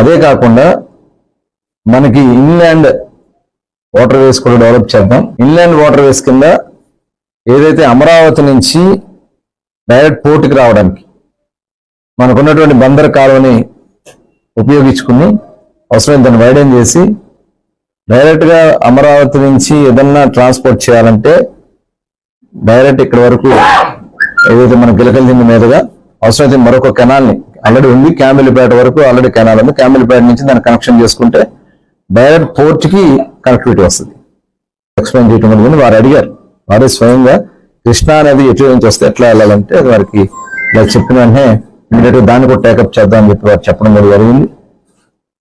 అదే కాకుండా మనకి ఇన్లాండ్ వాటర్ వేస్ కూడా డెవలప్ చేద్దాం. ఇన్లాండ్ వాటర్ వేస్ కింద ఏదైతే అమరావతి నుంచి డైరెక్ట్ పోర్టుకి రావడానికి మనకున్నటువంటి బందర్ కాలువని ఉపయోగించుకుని అవసరం దాన్ని వైడెన్ చేసి డైరెక్ట్గా అమరావతి నుంచి ఏదన్నా ట్రాన్స్పోర్ట్ చేయాలంటే డైరెక్ట్ ఇక్కడ వరకు ఏదైతే మన గిలకల దిండి మీదుగా అవసరమైతే మరొక కెనాల్ని ఆల్రెడీ ఉంది. క్యామిలిపేట వరకు ఆల్రెడీ కెనాల్ ఉంది. క్యామిలిపేట నుంచి దాన్ని కనెక్షన్ చేసుకుంటే డైరెక్ట్ పోర్ట్కి కనెక్టివిటీ వస్తుంది. ఎక్స్ప్లెయిన్ చేయటం అనేది వారు అడిగారు. వారే స్వయంగా కృష్ణా అనేది ఎటు నుంచి వస్తే ఎట్లా వెళ్ళాలంటే వారికి ఇలా చెప్పిన వెంటనే ఇమీడియట్గా దాన్ని కూడా టేకప్ చేద్దాం అని చెప్పి వారు చెప్పడం కూడా జరిగింది.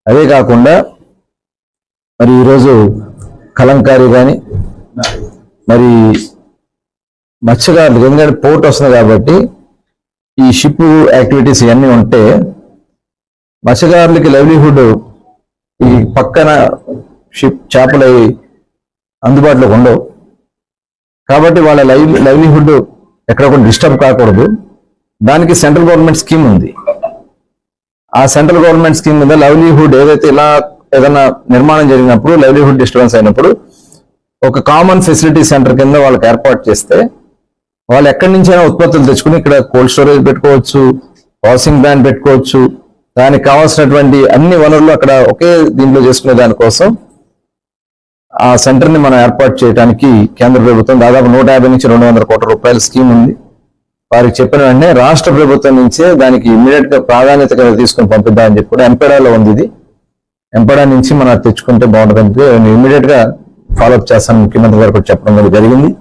అదే కాకుండా మరి ఈరోజు కలంకారీ కానీ మరి మత్స్యకారులు ఎందుకంటే పోర్ట్ వస్తుంది కాబట్టి ఈ షిప్ యాక్టివిటీస్ ఇవన్నీ ఉంటే మత్స్యకారులకి లైవ్లీహుడ్ ఈ పక్కన షిప్ చేపలు అవి అందుబాటులో ఉండవు. కాబట్టి వాళ్ళ లైవ్ లైవ్లీహుడ్ ఎక్కడ కూడా డిస్టర్బ్ కాకూడదు. దానికి సెంట్రల్ గవర్నమెంట్ స్కీమ్ ఉంది. ఆ సెంట్రల్ గవర్నమెంట్ స్కీమ్ మీద లైవ్లీహుడ్ ఏదైతే ఇలా ఏదైనా నిర్మాణం జరిగినప్పుడు లైవ్లీహుడ్ డిస్టర్బెన్స్ అయినప్పుడు ఒక కామన్ ఫెసిలిటీ సెంటర్ కింద వాళ్ళకి ఏర్పాటు చేస్తే వాళ్ళు ఎక్కడి నుంచైనా ఉత్పత్తులు తెచ్చుకుని ఇక్కడ కోల్డ్ స్టోరేజ్ పెట్టుకోవచ్చు వాషింగ్ బ్యాన్ పెట్టుకోవచ్చు. దానికి కావాల్సినటువంటి అన్ని వనరులు అక్కడ ఒకే దీంట్లో చేసుకునే దానికోసం ఆ సెంటర్ని మనం ఏర్పాటు చేయడానికి కేంద్ర ప్రభుత్వం దాదాపు నూట యాభై నుంచి రెండు వందల కోట్ల రూపాయల స్కీమ్ ఉంది. వారికి చెప్పిన వెంటనే రాష్ట్ర ప్రభుత్వం నుంచే దానికి ఇమ్మీడియట్గా ప్రాధాన్యత కింద తీసుకుని పంపిద్దామని చెప్పి కూడా ఎంపెడాలో ఉంది ఇది. ఎంపెడా నుంచి మనం తెచ్చుకుంటే బాగుంటుంది. ఇమ్మీడియట్గా ఫాలోఅప్ చేస్తాను ముఖ్యమంత్రి గారు కూడా చెప్పడం జరిగింది.